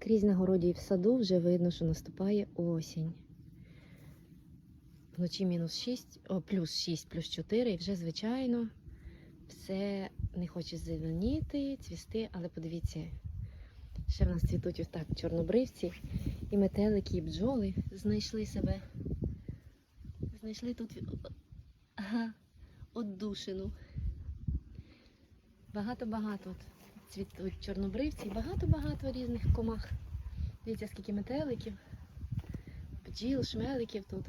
Скрізь на городі і в саду вже видно, що наступає осінь. Вночі мінус 6, о, плюс 6, плюс 4, і вже, звичайно, все не хоче зеленіти, цвісти, але подивіться, ще в нас цвітуть ось так чорнобривці, і метелики, і бджоли знайшли себе. Знайшли тут ага, отдушину. Багато-багато цвітуть чорнобривці, і багато-багато різних комах. Дивіться, скільки метеликів, бджіл, шмеликів тут.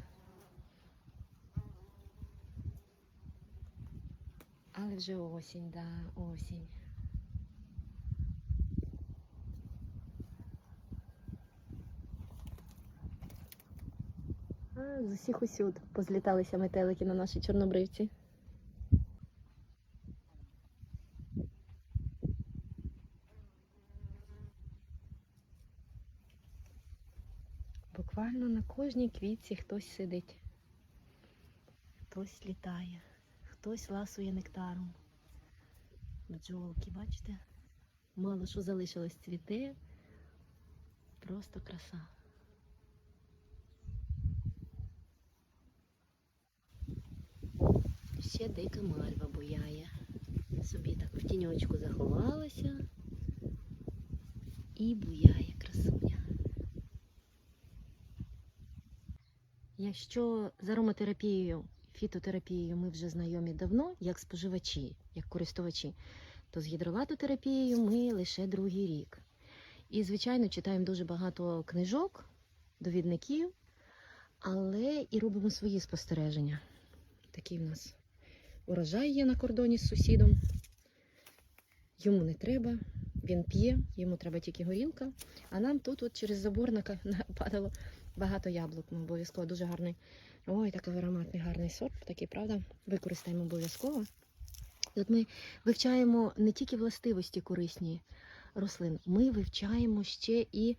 Але вже осінь, да, осінь. З усіх усюд позліталися метелики на наші чорнобривці. Буквально на кожній квітці хтось сидить, хтось літає, хтось ласує нектаром. Бджолки, бачите? Мало що залишилось цвіте. Просто краса. Ще дика мальва буяє. Собі так в тіньочку заховалася і буяє Якщо з ароматерапією, фітотерапією ми вже знайомі давно, як споживачі, як користувачі, то з гідролатотерапією ми лише другий рік. І, звичайно, читаємо дуже багато книжок, довідників, але і робимо свої спостереження. Такий в нас урожай є на кордоні з сусідом. Йому не треба, він п'є, йому треба тільки горілка. А нам тут от через забор нападало багато яблук. Ми обов'язково дуже гарний. Ой, такий ароматний гарний сорт, такий, правда? Використаємо обов'язково. От ми вивчаємо не тільки властивості корисні рослин, ми вивчаємо ще і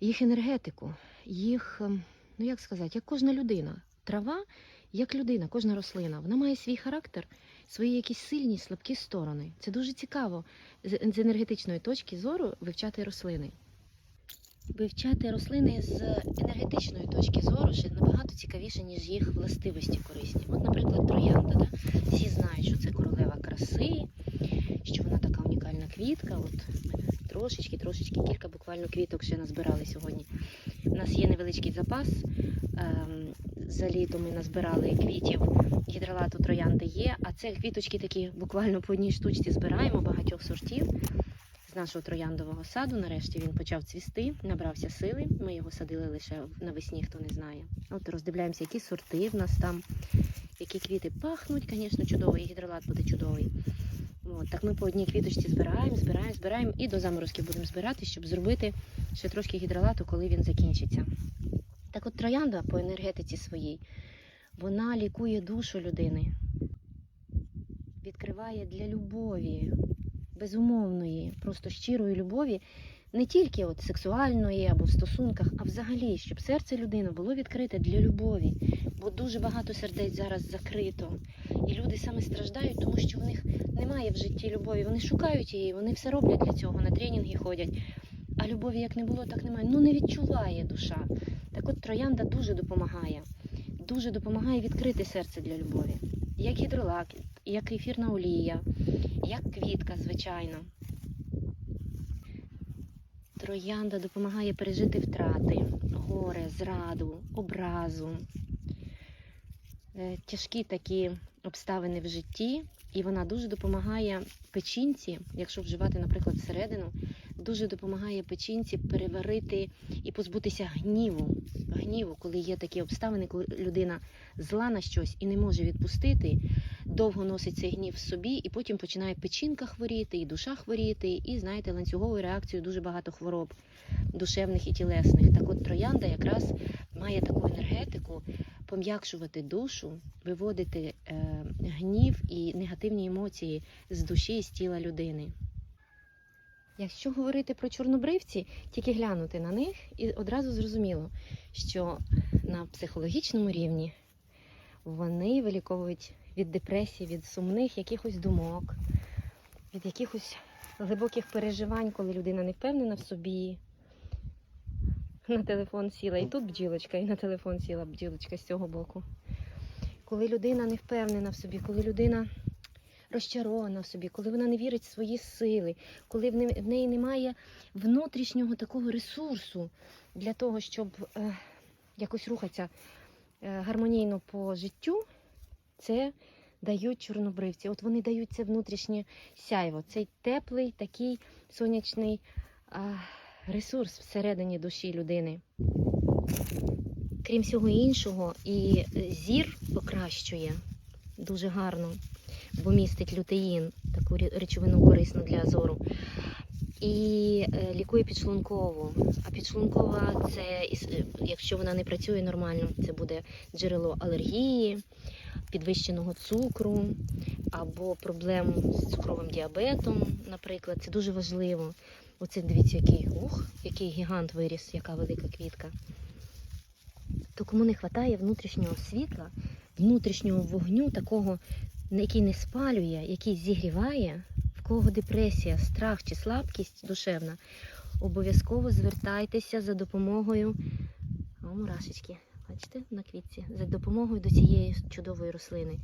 їх енергетику, їх, ем, ну як сказати, як кожна людина. Трава, як людина, кожна рослина, вона має свій характер, свої якісь сильні, слабкі сторони. Це дуже цікаво з енергетичної точки зору вивчати рослини. Вивчати рослини з енергетичної точки зору ще набагато цікавіше, ніж їх властивості корисні. От, наприклад, троянда. Да? Всі знають, що це королева краси, що вона така унікальна квітка. От трошечки, трошечки, кілька буквально квіток ще назбирали сьогодні. У нас є невеличкий запас. Ем, за літо ми назбирали квітів гідролату троянди є, а це квіточки такі буквально по одній штучці збираємо багатьох сортів нашого трояндового саду. Нарешті він почав цвісти, набрався сили. Ми його садили лише навесні, хто не знає. От роздивляємося, які сорти в нас там, які квіти пахнуть, звісно, чудово, і гідролат буде чудовий. От, так ми по одній квіточці збираємо, збираємо, збираємо і до заморозків будемо збирати, щоб зробити ще трошки гідролату, коли він закінчиться. Так от троянда по енергетиці своїй, вона лікує душу людини, відкриває для любові, безумовної, просто щирої любові, не тільки от сексуальної або в стосунках, а взагалі, щоб серце людини було відкрите для любові. Бо дуже багато сердець зараз закрито. І люди саме страждають, тому що в них немає в житті любові. Вони шукають її, вони все роблять для цього, на тренінги ходять. А любові як не було, так немає. Ну не відчуває душа. Так от троянда дуже допомагає. Дуже допомагає відкрити серце для любові. Як гідролак, як ефірна олія, як квітка, звичайно. Троянда допомагає пережити втрати, горе, зраду, образу, е, тяжкі такі обставини в житті, і вона дуже допомагає печінці, якщо вживати, наприклад, всередину, дуже допомагає печінці переварити і позбутися гніву. Гніву, коли є такі обставини, коли людина зла на щось і не може відпустити, довго носить цей гнів в собі, і потім починає печінка хворіти, і душа хворіти, і знаєте, ланцюговою реакцією дуже багато хвороб душевних і тілесних. Так от троянда якраз має таку енергетику пом'якшувати душу, виводити гнів і негативні емоції з душі і з тіла людини. Якщо говорити про чорнобривці, тільки глянути на них і одразу зрозуміло, що на психологічному рівні вони виліковують від депресії, від сумних якихось думок, від якихось глибоких переживань, коли людина не впевнена в собі, на телефон сіла, і тут бджілочка, і на телефон сіла бджілочка з цього боку. Коли людина не впевнена в собі, коли людина розчарована в собі, коли вона не вірить в свої сили, коли в неї немає внутрішнього такого ресурсу для того, щоб е, якось рухатися е, гармонійно по життю, це дають чорнобривці. От вони дають це внутрішнє сяйво, цей теплий такий сонячний а, ресурс всередині душі людини. Крім всього іншого, і зір покращує дуже гарно, бо містить лютеїн, таку речовину корисну для зору. І е, лікує підшлункову. А підшлункова це, е, якщо вона не працює нормально, це буде джерело алергії, підвищеного цукру або проблем з цукровим діабетом, наприклад. Це дуже важливо. Оце дивіться, який ух, який гігант виріс, яка велика квітка. То кому не вистачає внутрішнього світла, внутрішнього вогню, такого, який не спалює, який зігріває, в кого депресія, страх чи слабкість душевна, обов'язково звертайтеся за допомогою. О, мурашечки, бачите, на квітці, за допомогою до цієї чудової рослини.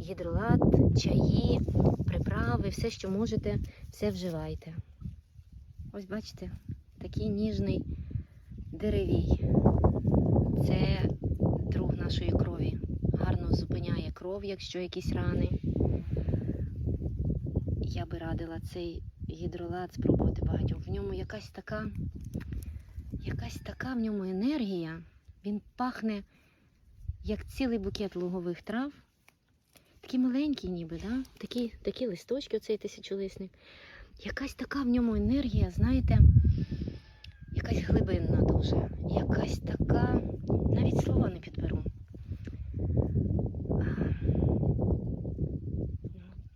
Гідролат, чаї, приправи, все, що можете, все вживайте. Ось бачите, такий ніжний деревій. Це друг нашої крові. Гарно зупиняє кров, якщо якісь рани. Я би радила цей гідролат спробувати багатьом. В ньому якась така, якась така в ньому енергія. Він пахне як цілий букет лугових трав. Такий маленький ніби, да? такі, такі листочки, оцей тисячолисник. Якась така в ньому енергія, знаєте, якась глибинна дуже. Якась така, навіть слова не підберу. А,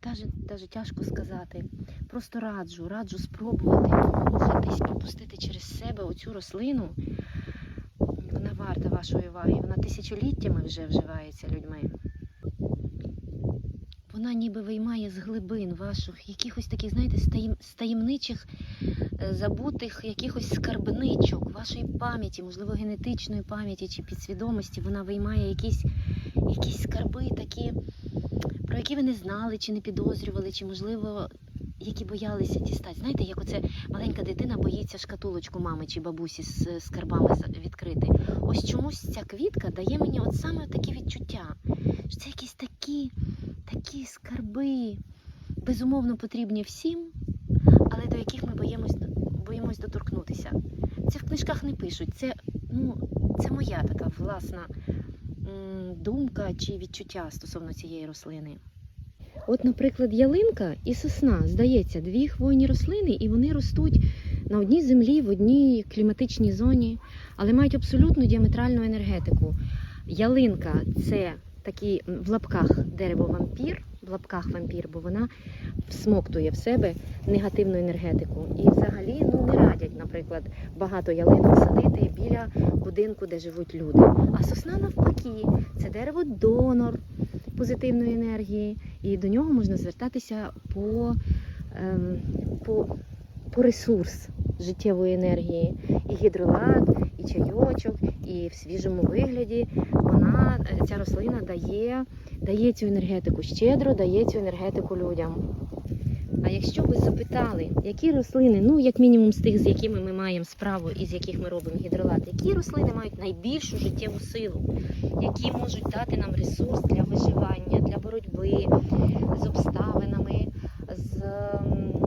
ну, тяжко сказати. Просто раджу, раджу спробувати рухатись, пропустити через себе оцю рослину. Вона варта вашої уваги. Вона тисячоліттями вже вживається людьми. Вона ніби виймає з глибин ваших якихось таких, знаєте, таємничих, е, забутих якихось скарбничок вашої пам'яті, можливо, генетичної пам'яті чи підсвідомості. Вона виймає якісь, якісь скарби такі, про які ви не знали, чи не підозрювали, чи, можливо, які боялися дістати. Знаєте, як оце маленька дитина боїться шкатулочку мами чи бабусі з скарбами відкрити. Ось чомусь ця квітка дає мені от саме такі відчуття. Це якісь такі, такі скарби, безумовно потрібні всім, але до яких ми боїмось, боїмось доторкнутися. Це в книжках не пишуть. Це, ну, це моя така власна думка чи відчуття стосовно цієї рослини. От, наприклад, ялинка і сосна, здається, дві хвойні рослини, і вони ростуть на одній землі, в одній кліматичній зоні, але мають абсолютно діаметральну енергетику. Ялинка це такий в лапках дерево вампір, в лапках вампір, бо вона всмоктує в себе негативну енергетику. І взагалі ну, не радять, наприклад, багато ялинок садити біля будинку, де живуть люди. А сосна навпаки, це дерево донор позитивної енергії, і до нього можна звертатися по, ем, по, по ресурс життєвої енергії. І гідролат, і чайочок, і в свіжому вигляді вона, е, ця рослина дає, дає цю енергетику, щедро дає цю енергетику людям. А якщо ви запитали, які рослини, ну як мінімум з тих, з якими ми маємо справу і з яких ми робимо гідролат, які рослини мають найбільшу життєву силу, які можуть дати нам ресурс для виживання, для боротьби з обставинами, з ем,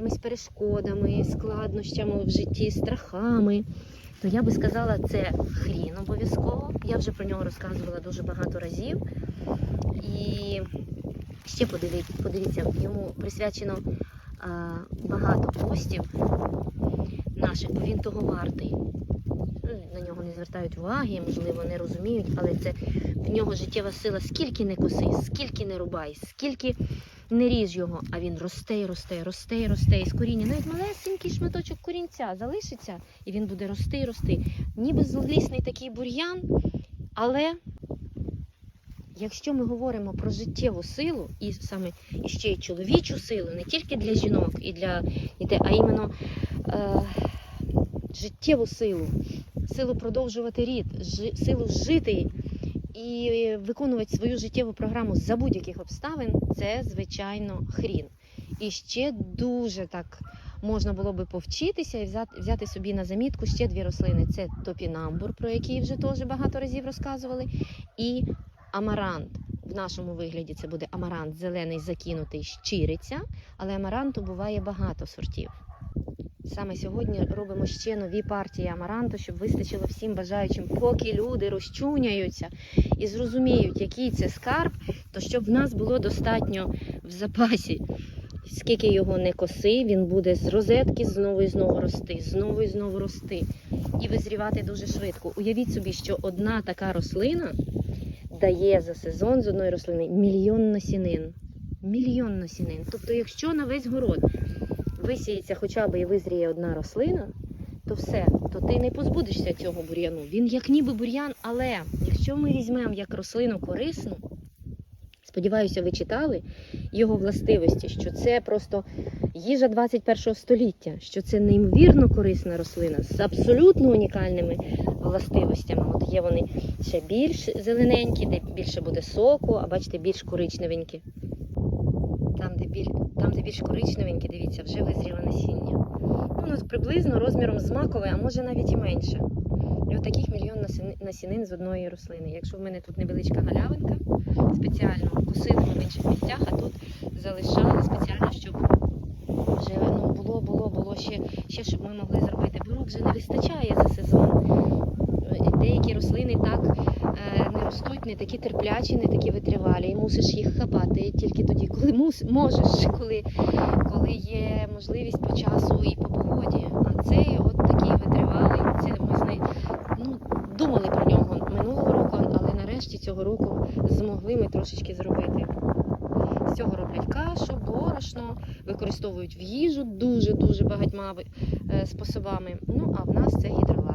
якимись перешкодами, складнощами в житті, страхами, то я би сказала, це хрін обов'язково. Я вже про нього розказувала дуже багато разів. І ще подивіться, подивіться йому присвячено а, багато постів наших, бо він того вартий. Ну, На нього не звертають уваги, можливо, не розуміють, але це в нього життєва сила, скільки не коси, скільки не рубай, скільки не ріж його, а він росте, і росте, росте, і росте із коріння. Навіть малесенький шматочок корінця залишиться, і він буде рости рости. Ніби злісний такий бур'ян, але якщо ми говоримо про життєву силу, і саме і ще й чоловічу силу, не тільки для жінок, і для і те, а іменно е, життєву силу, силу продовжувати рід, силу жити і виконувати свою життєву програму за будь-яких обставин, це звичайно хрін. І ще дуже так можна було би повчитися і взяти, собі на замітку ще дві рослини: це топінамбур, про який вже теж багато разів розказували, і амарант. В нашому вигляді це буде амарант зелений закинутий щириця, але амаранту буває багато сортів. Саме сьогодні робимо ще нові партії амаранту, щоб вистачило всім бажаючим, поки люди розчуняються і зрозуміють, який це скарб, то щоб в нас було достатньо в запасі. Скільки його не коси, він буде з розетки знову і знову рости, знову і знову рости і визрівати дуже швидко. Уявіть собі, що одна така рослина дає за сезон з одної рослини мільйон насінин. Мільйон насінин. Тобто, якщо на весь город висіється хоча б і визріє одна рослина, то все, то ти не позбудешся цього бур'яну. Він як ніби бур'ян, але якщо ми візьмемо як рослину корисну, сподіваюся, ви читали його властивості, що це просто їжа 21 століття, що це неймовірно корисна рослина з абсолютно унікальними властивостями. От є вони ще більш зелененькі, де більше буде соку, а бачите, більш коричневенькі. Біль... Там, де більш коричневенькі, дивіться, вже визріло насіння. Ну, ну, приблизно розміром з макової, а може навіть і менше. І от таких мільйон насіни- насінин з одної рослини. Якщо в мене тут невеличка галявинка, спеціально косили в інших місцях, а тут залишали спеціально, щоб вже ну, було, було, було ще, ще, щоб ми могли зробити. Бо рук вже не вистачає за сезон. Е, Деякі рослини так не ростуть, не такі терплячі, не такі витривалі. І мусиш їх хапати тільки тоді, коли мус, можеш, коли, коли є можливість по часу і по погоді. А цей от такий витривалий. Це ми з ну, думали про нього минулого року, але нарешті цього року змогли ми трошечки зробити. З цього роблять кашу, борошно, використовують в їжу дуже-дуже багатьма е, способами. Ну, а в нас це гідролат.